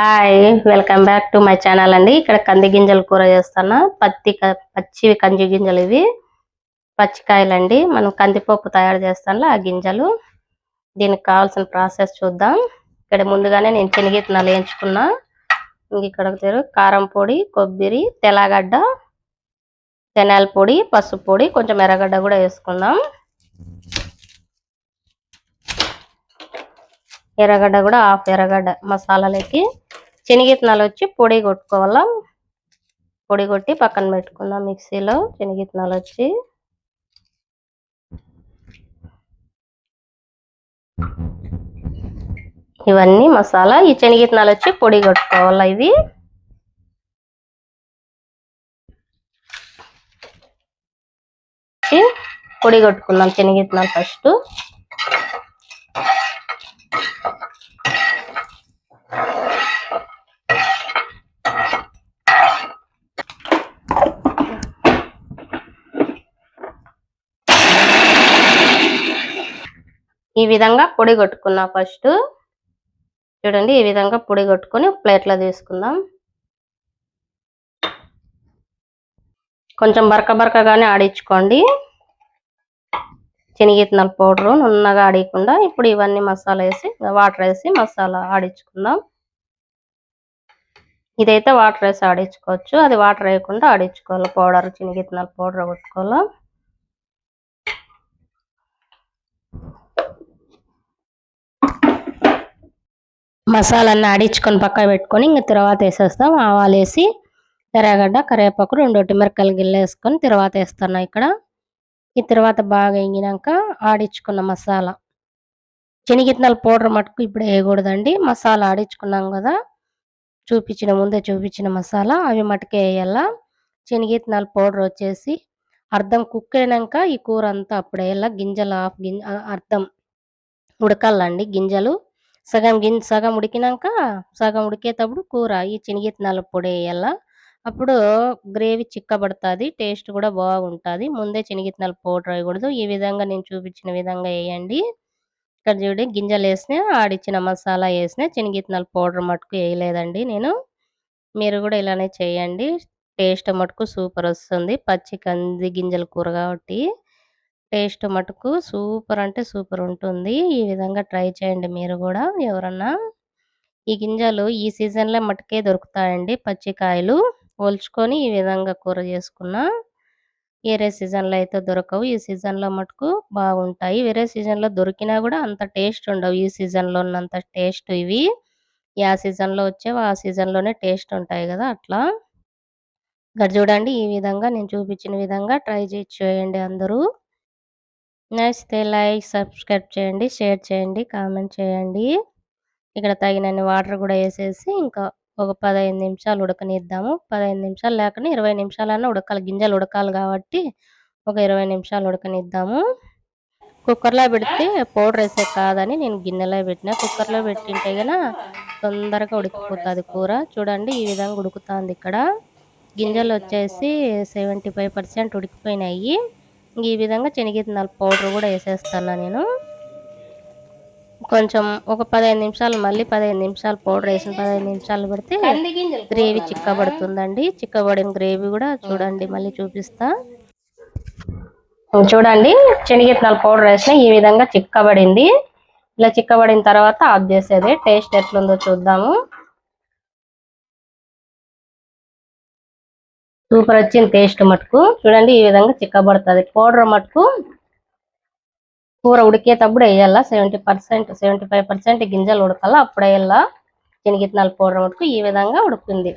Hi welcome back to my channel అండి. ఇక్కడ కంది గింజలు కూర చేస్తున్నా. పత్తి పచ్చి కంది గింజలు ఇవి. పచ్చికాయలు అండి మనం కందిపప్పు తయారు చేస్తాను ఆ గింజలు. దీనికి కావాల్సిన ప్రాసెస్ చూద్దాం. ఇక్కడ ముందుగానే నేను శనగిత్తనాలు వేయించుకున్నా. ఇంక ఇక్కడ వచ్చారు కారం పొడి కొబ్బరి తెల్లగడ్డ శనాల పొడి పసుపు పొడి కొంచెం ఎర్రగడ్డ కూడా వేసుకుందాం. ఎర్రగడ్డ కూడా హాఫ్ ఎర్రగడ్డ మసాలాలకి. శనగిత్తనాలు వచ్చి పొడి కొట్టుకోవాలా? పొడి కొట్టి పక్కన పెట్టుకుందాం మిక్సీలో. శనగిత్తనాలు వచ్చి. ఇవన్నీ మసాలా. ఈ శనగిత్తనాలు వచ్చి పొడి కొట్టుకోవాలా ఇవి? వచ్చి పొడి కొట్టుకుందాం శనగిత్తనాలు ఫస్ట్. ఈ విధంగా పొడి కొట్టుకున్నా ఫస్ట్. చూడండి ఈ విధంగా పొడి కొట్టుకొని ప్లేట్లో తీసుకుందాం. కొంచెం బరక బరకగానే ఆడించుకోండి. శనగిత్తనాల పౌడరు నున్నగా ఆడియకుండా ఇప్పుడు ఇవన్నీ మసాలా వేసి వాటర్ వేసి మసాలా ఆడించుకుందాం. ఇదైతే వాటర్ వేసి ఆడించుకోవచ్చు. అది వాటర్ వేయకుండా ఆడించుకోవాలి. పౌడర్ శనగిత్తనాల పౌడర్ కొట్టుకోవాలి. మసాలాన్ని ఆడించుకొని పక్క పెట్టుకొని ఇంక తర్వాత వేసేస్తాం. ఆవాలు వేసి ఎర్రగడ్డ కరివేపాకు రెండు మిరకాయలు గిన్నె వేసుకొని తర్వాత వేస్తున్నా ఇక్కడ. ఈ తర్వాత బాగా ఎంగినాక ఆడించుకున్న మసాలా. శనగిత్తనాల పౌడర్ మటుకు ఇప్పుడు వేయకూడదండి. మసాలా ఆడించుకున్నాం కదా చూపించిన ముందే చూపించిన మసాలా అవి మటుకే వేయాలా. శనగిత్తనాల పౌడర్ వచ్చేసి అర్థం కుక్ అయినాక ఈ కూర అంతా అప్పుడు వేయాల. గింజలు హాఫ్ గింజ అర్థం ఉడకాలండి గింజలు. సగం గింజ సగం ఉడికినాక సగం ఉడికేటప్పుడు కూర ఈ శనగిత్తనాల పొడి వేయాల. అప్పుడు గ్రేవీ చిక్కబడుతుంది టేస్ట్ కూడా బాగుంటుంది. ముందే శనగిత్తనాల పౌడర్ వేయకూడదు. ఈ విధంగా నేను చూపించిన విధంగా వేయండి. ఇక్కడ చూడండి గింజలు వేసిన ఆడిచ్చిన మసాలా వేసిన శనగిత్తనాల పౌడర్ మటుకు వేయలేదండి నేను. మీరు కూడా ఇలానే చేయండి. టేస్ట్ మటుకు సూపర్ వస్తుంది. పచ్చి కంది గింజల కూర కాబట్టి. టేస్ట్ మటుకు సూపర్ అంటే సూపర్ ఉంటుంది. ఈ విధంగా ట్రై చేయండి మీరు కూడా ఎవరన్నా. ఈ గింజలు ఈ సీజన్లో మటుకే దొరుకుతాయండి. పచ్చికాయలు ఒల్చుకొని ఈ విధంగా కూర చేసుకున్నా వేరే సీజన్లో అయితే దొరకవు. ఈ సీజన్లో మటుకు బాగుంటాయి. వేరే సీజన్లో దొరికినా కూడా అంత టేస్ట్ ఉండవు. ఈ సీజన్లో ఉన్నంత టేస్ట్ ఇవి. ఆ సీజన్లో వచ్చేవి ఆ సీజన్లోనే టేస్ట్ ఉంటాయి కదా అట్లా. ఇక్కడ చూడండి ఈ విధంగా నేను చూపించిన విధంగా ట్రై చేసి చేయండి అందరూ. నచ్చితే లైక్ సబ్స్క్రైబ్ చేయండి షేర్ చేయండి కామెంట్ చేయండి. ఇక్కడ తగినన్ని వాటర్ కూడా వేసేసి ఇంకా ఒక పదహైదు నిమిషాలు ఉడకనిద్దాము. పదహైదు నిమిషాలు లేకుండా ఇరవై నిమిషాలన్నా ఉడకాలి. గింజలు ఉడకాలి కాబట్టి ఒక ఇరవై నిమిషాలు ఉడకనిద్దాము. కుక్కర్లో పెడితే పౌడర్ వేసే కాదని నేను గిన్నెలో పెట్టిన. కుక్కర్లో పెట్టింటే కనుక తొందరగా ఉడికిపోతుంది కూర. చూడండి ఈ విధంగా ఉడుకుతుంది ఇక్కడ. గింజలు వచ్చేసి సెవెంటీ ఫైవ్ పర్సెంట్ ఉడికిపోయినాయి. ఈ విధంగా శనగిత్తనాల పౌడర్ కూడా వేసేస్తాను నేను. కొంచెం ఒక పదహైదు నిమిషాలు మళ్ళీ పదహైదు నిమిషాలు పౌడర్ వేసిన పదహైదు నిమిషాలు పెడితే గ్రేవీ చిక్కబడుతుందండి. చిక్కబడిన గ్రేవీ కూడా చూడండి మళ్ళీ చూపిస్తా. చూడండి శనగిత్తనాల పౌడర్ వేసిన ఈ విధంగా చిక్కబడింది. ఇలా చిక్కబడిన తర్వాత ఆఫ్ చేసేది. టేస్ట్ ఎట్లుందో చూద్దాము. సూపర్ వచ్చింది టేస్ట్ మటుకు. చూడండి ఈ విధంగా చిక్కబడుతుంది. పౌడర్ మటుకు కూర ఉడికేటప్పుడు వేయాల? Seventy percent seventy five percent గింజలు ఉడకాల? అప్పుడు వేయాల? శనగిత్తనాల పౌడర్ మటుకు ఈ విధంగా ఉడుకుంది